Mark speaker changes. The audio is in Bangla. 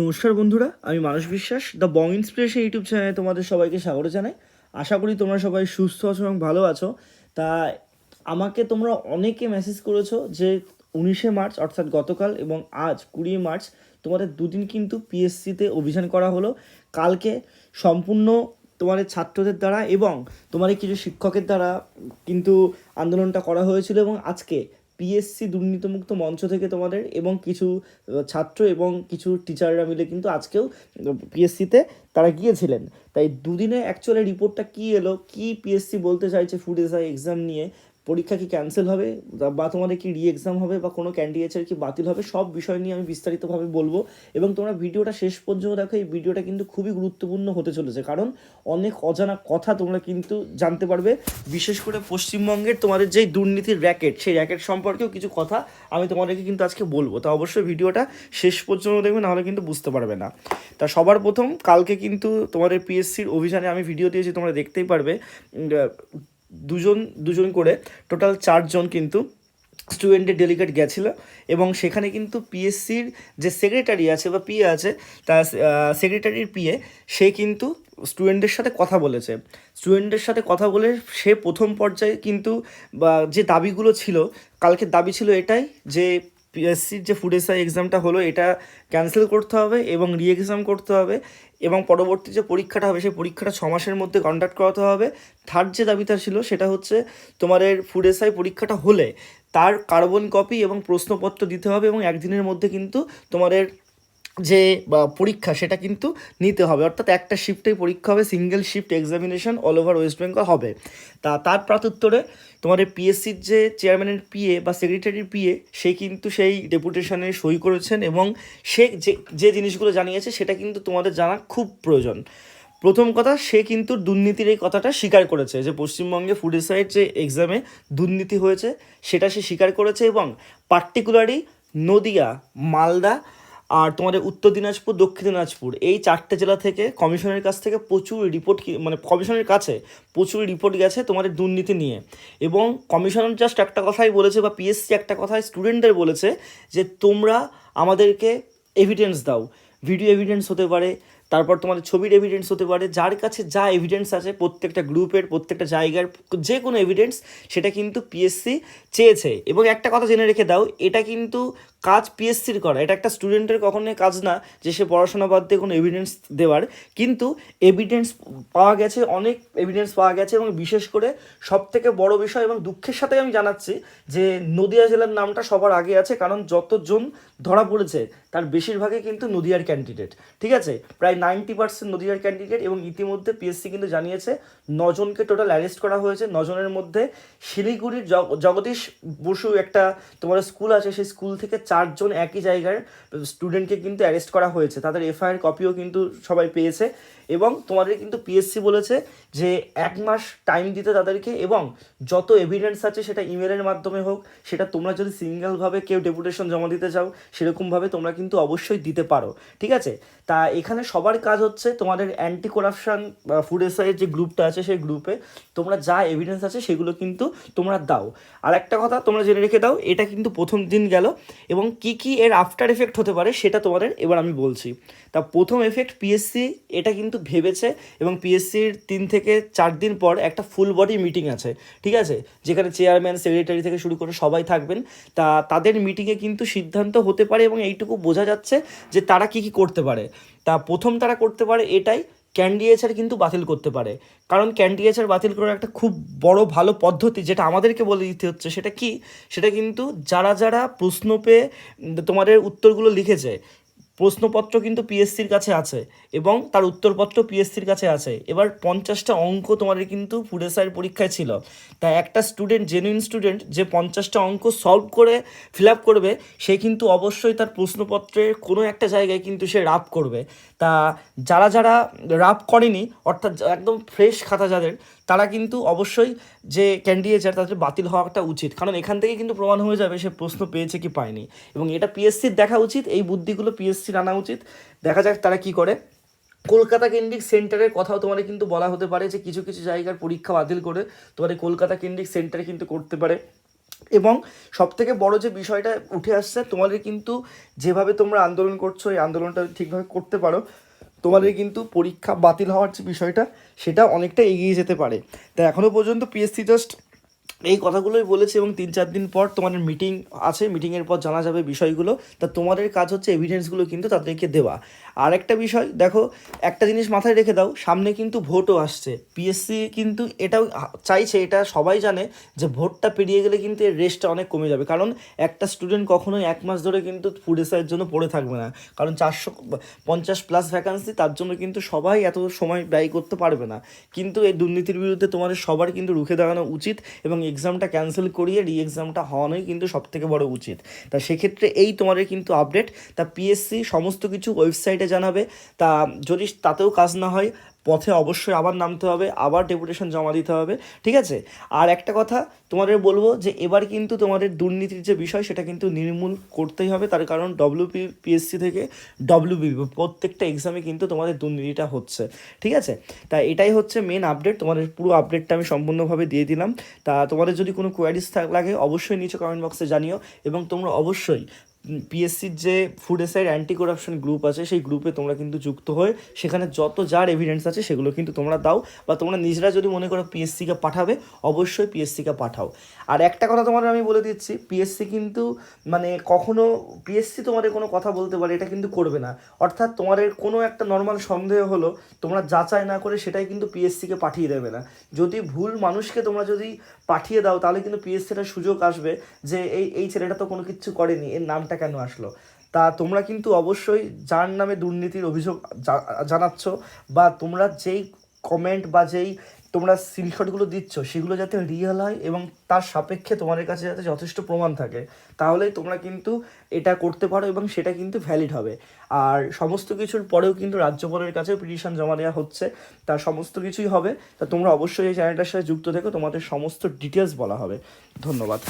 Speaker 1: নমস্কার বন্ধুরা, আমি মানস বিশ্বাস দ্য বং ইন্সপিরেশন ইউটিউব চ্যানেলে তোমাদের সবাইকে স্বাগত জানাই। আশা করি তোমরা সবাই সুস্থ আছো এবং ভালো আছো। তা আমাকে তোমরা অনেকে মেসেজ করেছ যে উনিশে মার্চ, অর্থাৎ গতকাল এবং আজ কুড়ি মার্চ, তোমাদের দুদিন কিন্তু পিএসসিতে অভিযান করা হলো। কালকে সম্পূর্ণ তোমাদের ছাত্রদের দ্বারা এবং তোমাদের কিছু শিক্ষকের দ্বারা কিন্তু আন্দোলনটা করা হয়েছিল এবং আজকে পিএসসি দুর্নীতিমুক্ত মঞ্চ থেকে তোমাদের এবং কিছু ছাত্র এবং কিছু টিচাররা মিলে কিন্তু আজকেও পিএসসিতে তারা গিয়েছিলেন। তাই দুদিনে অ্যাকচুয়ালি রিপোর্টটা কী এলো? কি পিএসসি বলতে চাইছে ফুড এসআই এক্সাম নিয়ে? পরীক্ষা কি ক্যান্সেল হবে? বা তোমাদের কি রি এক্সাম হবে? বা কোনো ক্যান্ডিডেটের কি বাতিল হবে? সব বিষয় নিয়ে আমি বিস্তারিতভাবে বলব। এবং তোমরা ভিডিওটা শেষ পর্যন্ত দেখো, এই ভিডিওটা কিন্তু খুবই গুরুত্বপূর্ণ হতে চলেছে। কারণ অনেক অজানা কথা তোমরা কিন্তু জানতে পারবে। বিশেষ করে পশ্চিমবঙ্গের তোমাদের যেই দুর্নীতির র্যাকেট সেই র্যাকেট সম্পর্কেও কিছু কথা আমি তোমাদেরকে কিন্তু আজকে বলব। তা অবশ্যই ভিডিওটা শেষ পর্যন্ত দেখবে, নাহলে কিন্তু বুঝতে পারবে না। তা সবার প্রথম, কালকে কিন্তু তোমাদের পিএসসির অভিযানে আমি ভিডিও দিয়েছি, তোমরা দেখতেই পারবে। দুজন দুজন করে টোটাল চারজন কিন্তু স্টুডেন্টের ডেলিগেট গেছিল এবং সেখানে কিন্তু পিএসসির যে সেক্রেটারি আছে বা পিএ আছে, তার সেক্রেটারির পিএ সে কিন্তু স্টুডেন্টদের সাথে কথা বলেছে। স্টুডেন্টদের সাথে কথা বলে সে প্রথম পর্যায়ে কিন্তু বা যে দাবিগুলো ছিল কালকে দাবি ছিল এটাই যে পিএসসির যে ফুড এসআই এক্সামটা হলো, এটা ক্যান্সেল করতে হবে এবং রি এক্সাম করতে হবে এবং পরবর্তী যে পরীক্ষাটা হবে, সেই পরীক্ষাটা ছ মাসের মধ্যে কন্ডাক্ট করাতে হবে। থার্ড যে দাবিটা ছিল, সেটা হচ্ছে তোমাদের ফুড এসআই পরীক্ষাটা হলে তার কার্বন কপি এবং প্রশ্নপত্র দিতে হবে এবং একদিনের মধ্যে কিন্তু তোমাদের যে পরীক্ষা সেটা কিন্তু নিতে হবে। অর্থাৎ একটা শিফটেই পরীক্ষা হবে single shift examination all over West Bengal হবে। তা, তার প্রাতুত্তরে তোমাদের পিএসসির যে চেয়ারম্যানের পিএ বা সেক্রেটারির পিএ সে কিন্তু সেই ডেপুটেশনে সই করেছেন এবং সে যে যে জিনিসগুলো জানিয়েছে সেটা কিন্তু তোমাদের জানা খুব প্রয়োজন। প্রথম কথা, সে কিন্তু দুর্নীতির এই কথাটা স্বীকার করেছে যে, পশ্চিমবঙ্গে ফুড এসাইড যে এক্সামে দুর্নীতি হয়েছে, সেটা সে স্বীকার করেছে এবং পার্টিকুলারলি নদিয়া, মালদা আর তোমাদের উত্তর দিনাজপুর, দক্ষিণ দিনাজপুর, এই চারটে জেলা থেকে কমিশনের কাছ থেকে প্রচুর রিপোর্ট মানে কমিশনের কাছে প্রচুর রিপোর্ট গেছে তোমাদের দুর্নীতি নিয়ে। এবং কমিশনার জাস্ট একটা কথাই বলেছে বা পিএসসি একটা কথাই স্টুডেন্টদের বলেছে যে তোমরা আমাদেরকে এভিডেন্স দাও। ভিডিও এভিডেন্স হতে পারে, তারপর তোমাদের ছবির এভিডেন্স হতে পারে, যার কাছে যা এভিডেন্স আছে প্রত্যেকটা গ্রুপের, প্রত্যেকটা জায়গার, যে কোনো এভিডেন্স সেটা কিন্তু পিএসসি চেয়েছে। এবং একটা কথা জেনে রেখে দাও, এটা কিন্তু কাজ পিএসসির করা। এটা একটা স্টুডেন্টের কখনোই কাজ না যে সে পড়াশোনা বাদ দিয়ে কোনো এভিডেন্স দেওয়ার। কিন্তু এভিডেন্স পাওয়া গেছে, অনেক এভিডেন্স পাওয়া গেছে এবং বিশেষ করে সব থেকে বড় বিষয় এবং দুঃখের সাথে আমি জানাচ্ছি যে নদিয়া জেলার নামটা সবার আগে আছে কারণ যতজন ধরা পড়েছে তার বেশিরভাগই কিন্তু নদিয়ার ক্যান্ডিডেট ঠিক আছে? প্রায় নাইনটি পার্সেন্ট নদিয়ার ক্যান্ডিডেট এবং ইতিমধ্যে পিএসসি কিন্তু জানিয়েছে নজনকে টোটাল অ্যারেস্ট করা হয়েছে। নজনের মধ্যে শিলিগুড়ির জগদীশ বসু একটা তোমার স্কুল আছে, সেই স্কুল থেকে চারজন একই জায়গার স্টুডেন্টকে কিন্তু অ্যারেস্ট করা হয়েছে। তাদের এফআইআর কপিও কিন্তু সবাই পেয়েছে। এবং তোমাদের কিন্তু পিএসসি বলেছে যে এক মাস টাইম দিতে তাদেরকে এবং যত এভিডেন্স আছে সেটা ইমেলের মাধ্যমে হোক, সেটা তোমরা যদি সিঙ্গেলভাবে কেউ ডেপুটেশন জমা দিতে চাও সেরকমভাবে তোমরা কিন্তু অবশ্যই দিতে পারো। ঠিক আছে? তা এখানে সবার কাজ হচ্ছে তোমাদের অ্যান্টি করাপশন ফুড এসআইয়ের যে গ্রুপটা আছে সেই গ্রুপে তোমরা যা এভিডেন্স আছে সেগুলো কিন্তু তোমরা দাও। আর একটা কথা তোমরা জেনে রেখে দাও, এটা কিন্তু প্রথম দিন গেল এবং কি কি এর আফটার এফেক্ট হতে পারে সেটা তোমাদের এবার আমি বলছি। তা প্রথম এফেক্ট পিএসসি এটা কিন্তু ভেবেছে এবং পিএসসির তিন থেকে চার দিন পর একটা ফুল বডি মিটিং আছে, ঠিক আছে? যেখানে চেয়ারম্যান সেক্রেটারি থেকে শুরু করে সবাই থাকবেন। তা তাদের মিটিংয়ে কিন্তু সিদ্ধান্ত হতে পারে এবং এইটুকু বোঝা যাচ্ছে যে তারা কি কি করতে পারে। তা প্রথম তারা করতে পারে এটাই ক্যান্ডিয়েচার কিন্তু বাতিল করতে পারে। কারণ ক্যান্ডিয়েচার বাতিল করার একটা খুব বড় ভালো পদ্ধতি যেটা আমাদেরকে বলে দিতে হচ্ছে সেটা কি? সেটা কিন্তু যারা যারা প্রশ্ন পেয়ে তোমাদের উত্তরগুলো লিখেছে প্রশ্নপত্র কিন্তু পিএসসির কাছে আছে এবং তার উত্তরপত্র পিএসসির কাছে আছে। এবার পঞ্চাশটা অঙ্ক তোমাদের কিন্তু ফুডেসাইয়ের পরীক্ষায় ছিল। তা একটা স্টুডেন্ট জেনুইন স্টুডেন্ট যে পঞ্চাশটা অঙ্ক সলভ করে ফিল আপ করবে, সে কিন্তু অবশ্যই তার প্রশ্নপত্রের কোনো একটা জায়গায় কিন্তু সে রাপ করবে। তা যারা যারা রাপ করেনি, অর্থাৎ একদম ফ্রেশ খাতা যাদের তারা কিন্তু অবশ্যই যে ক্যান্ডিডেট তাদের বাতিল হওয়াটা উচিত। কারণ এখান থেকে কিন্তু প্রমাণ হয়ে যাবে সে প্রশ্ন পেয়েছে কি পায়নি। এবং এটা পিএসসির দেখা উচিত, এই বুদ্ধিগুলো পিএসসির আনা উচিত। দেখা যাক তারা কি করে। কলকাতা কেন্দ্রিক সেন্টারের কথাও তোমাদের কিন্তু বলা হতে পারে যে কিছু কিছু জায়গার পরীক্ষা বাতিল করে তোমাদের কলকাতা কেন্দ্রিক সেন্টারে কিন্তু করতে পারে। এবং সব থেকে বড় যে বিষয়টা উঠে আসছে, তোমাদের কিন্তু যেভাবে তোমরা আন্দোলন করছ, এই আন্দোলনটা ঠিকভাবে করতে পারো। তোমাদের কিন্তু পরীক্ষা বাতিল হওয়ার যে বিষয়টা, সেটা অনেকটা এগিয়ে যেতে পারে। তাই এখনও পর্যন্ত পিএসসি জাস্ট এই কথাগুলোই বলেছে এবং তিন চার দিন পর তোমাদের মিটিং আছে মিটিংয়ের পর জানা যাবে বিষয়গুলো। তা তোমাদের কাজ হচ্ছে এভিডেন্সগুলো কিন্তু তাদেরকে দেওয়া। আর একটা বিষয়, দেখো, একটা জিনিস মাথায় রেখে দাও, সামনে কিন্তু ভোটও আসছে। পিএসসি কিন্তু এটাও চাইছে, এটা সবাই জানে, যে ভোটটা পেরিয়ে গেলে কিন্তু এর রেস্টটা অনেক কমে যাবে। কারণ একটা স্টুডেন্ট কখনোই এক মাস ধরে কিন্তু ফুড এসআইয়ের জন্য পড়ে থাকবে না। কারণ চারশো পঞ্চাশ প্লাস ভ্যাকান্সি তার জন্য কিন্তু সবাই এত সময় ব্যয় করতে পারবে না। কিন্তু এই দুর্নীতির বিরুদ্ধে তোমাদের সবার কিন্তু রুখে দাঁড়ানো উচিত এবং এক্সামটা ক্যান্সেল করিয়ে রি এক্সামটা হওয়ানোই কিন্তু সব থেকে বড় উচিত। তা সেক্ষেত্রে এই তোমাদের কিন্তু আপডেট তা পিএসসি সমস্ত কিছু ওয়েবসাইটে জানাবে। তা যদি তাতেও কাজ না হয় পথে অবশ্যই আবার নামতে হবে, আবার ডেপুটেশন জমা দিতে হবে, ঠিক আছে? আর একটা কথা, তোমাদের বলব যে এবার কিন্তু তোমাদের দুর্নীতির যে বিষয়, সেটা কিন্তু নির্মূল করতেই হবে, তার কারণ ডব্লিউপি পিএসসি থেকে ডব্লিউবি প্রত্যেকটা এক্সামে কিন্তু তোমাদের দুর্নীতিটা হচ্ছে, ঠিক আছে? তা এটাই হচ্ছে মেন আপডেট তোমাদের পুরো আপডেটটা আমি সম্পূর্ণভাবে দিয়ে দিলাম। তা তোমাদের যদি কোনো কোয়ারিজ লাগে, অবশ্যই নিচে কমেন্ট বক্সে জানিও, এবং তোমরা অবশ্যই পিএসসির যে ফুড এসাইড অ্যান্টি করাপশন গ্রুপ আছে, সেই গ্রুপে তোমরা কিন্তু যুক্ত হয়ে সেখানে যত যার এভিডেন্স আছে সেগুলো কিন্তু তোমরা দাও বা তোমরা নিজেরা যদি মনে করো পিএসসিকে পাঠাবে, অবশ্যই পিএসসিকে পাঠাও। আর একটা কথা তোমাদের আমি বলে দিচ্ছি পিএসসি কিন্তু মানে কখনো পিএসসি তোমাদের কোনো কথা বলতে পারে, এটা কিন্তু করবে না। অর্থাৎ তোমাদের কোনো একটা নর্মাল সন্দেহ হলো, তোমরা যাচাই না করে সেটাই কিন্তু পিএসসিকে পাঠিয়ে দেবে না। যদি ভুল মানুষকে তোমরা যদি পাঠিয়ে দাও, তাহলে কিন্তু পিএসসিটা সুযোগ আসবে যে এই এই ছেলেটা তো কোনো কিছু করেনি, এর নামটা কেন আসলো? তা তোমরা কিন্তু অবশ্যই যার নামে দুর্নীতির অভিযোগ জানাচ্ছ বা তোমরা যেই কমেন্ট বা যেই তোমরা স্ক্রিনশটগুলো দিচ্ছ, সেগুলো যাতে রিয়েল হয় এবং তার সাপেক্ষে তোমাদের কাছে যাতে যথেষ্ট প্রমাণ থাকে, তাহলেই তোমরা কিন্তু এটা করতে পারো এবং সেটা কিন্তু ভ্যালিড হবে। আর সমস্ত কিছুর পরেও কিন্তু রাজ্যপালের কাছে পিটিশন জমা দেওয়া হচ্ছে তার সমস্ত কিছুই হবে। তা তোমরা অবশ্যই এই চ্যানেলটার সাথে যুক্ত থেকো, তোমাদের সমস্ত ডিটেলস বলা হবে। ধন্যবাদ।